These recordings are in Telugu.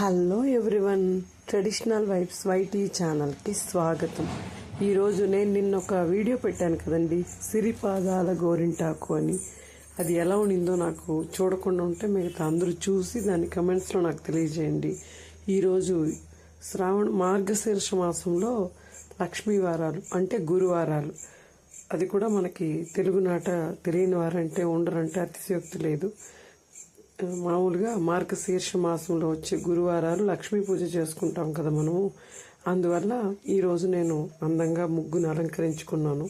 Hello everyone. Traditional vibes YT ఛానల్కి స్వాగతం. ఈరోజు నేను నిన్న ఒక వీడియో పెట్టాను కదండి సిరిపాదాల గోరింటాకు అని. అది ఎలా ఉండిందో నాకు చూడకుండా ఉంటే మిగతా అందరూ చూసి దాని కమెంట్స్లో నాకు తెలియజేయండి. ఈరోజు శ్రావణ మార్గశీర్ష మాసంలో లక్ష్మీ వారాలు అంటే గురువారాలు. అది కూడా మనకి తెలుగునాట తెలియని వారంటే ఉండరంటే అతిశయోక్తి లేదు. మామూలుగా మార్గశీర్ష మాసంలో వచ్చే గురువారాలు లక్ష్మీ పూజ చేసుకుంటాం కదా మనము. అందువల్ల ఈరోజు నేను అందంగా ముగ్గును అలంకరించుకున్నాను.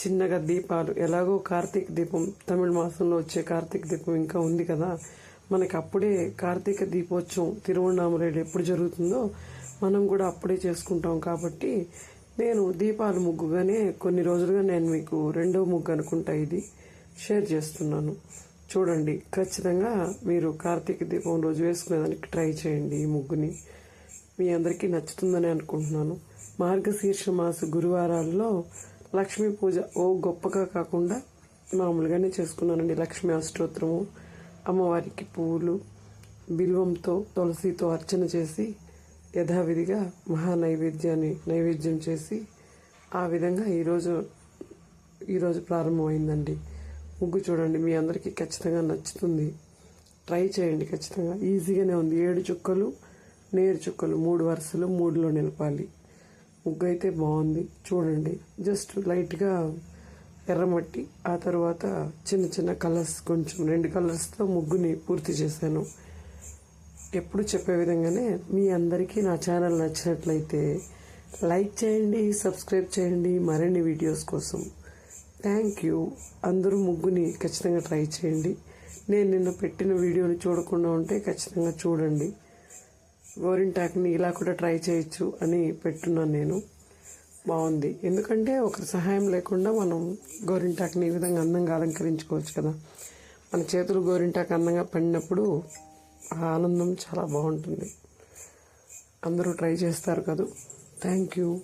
చిన్నగా దీపాలు ఎలాగో కార్తీక దీపం తమిళ మాసంలో వచ్చే కార్తీక దీపం ఇంకా ఉంది కదా. మనకి అప్పుడే కార్తీక దీపోత్సవం తిరువణామరేడు ఎప్పుడు జరుగుతుందో మనం కూడా అప్పుడే చేసుకుంటాం కాబట్టి నేను దీపాలు ముగ్గుగానే కొన్ని రోజులుగా నేను మీకు రెండో ముగ్గు అనుకుంటా ఇది షేర్ చేస్తున్నాను. చూడండి ఖచ్చితంగా మీరు కార్తీక దీపం రోజు వేసుకునేదానికి ట్రై చేయండి ఈ ముగ్గుని. మీ అందరికీ నచ్చుతుందని అనుకుంటున్నాను. మార్గశీర్ష మాస గురువారాల్లో లక్ష్మీ పూజ ఓ గొప్పగా కాకుండా మామూలుగానే చేసుకున్నానండి. లక్ష్మీ అష్టోత్తరము అమ్మవారికి పువ్వులు బిల్వంతో తులసితో అర్చన చేసి యథావిధిగా మహా నైవేద్యాన్ని నైవేద్యం చేసి ఆ విధంగా ఈరోజు ఈరోజు ప్రారంభమైందండి. ముగ్గు చూడండి మీ అందరికీ ఖచ్చితంగా నచ్చుతుంది. ట్రై చేయండి ఖచ్చితంగా. ఈజీగానే ఉంది. ఏడు చుక్కలు నేరు చుక్కలు మూడు వరుసలు మూడులో నిలపాలి. ముగ్గు అయితే బాగుంది. చూడండి. జస్ట్ లైట్గా ఎర్రమట్టి ఆ తర్వాత చిన్న చిన్న కలర్స్ కొంచెం రెండు కలర్స్తో ముగ్గుని పూర్తి చేశాను. ఎప్పుడు చెప్పే విధంగానే మీ అందరికీ నా ఛానల్ నచ్చినట్లయితే లైక్ చేయండి సబ్స్క్రైబ్ చేయండి. మరిన్ని వీడియోస్ కోసం థ్యాంక్ యూ. అందరూ ముగ్గుని ఖచ్చితంగా ట్రై చేయండి. నేను నిన్న పెట్టిన వీడియోని చూడకుండా ఉంటే ఖచ్చితంగా చూడండి. గోరింటాక్ని ఇలా కూడా ట్రై చేయొచ్చు అని పెట్టున్నాను నేను. బాగుంది. ఎందుకంటే ఒకరి సహాయం లేకుండా మనం గోరింటాక్ని ఈ విధంగా అందంగా అలంకరించుకోవచ్చు కదా. మన చేతులు గోరింటాకు అందంగా పడినప్పుడు ఆ ఆనందం చాలా బాగుంటుంది. అందరూ ట్రై చేస్తారు కదా. Thank you.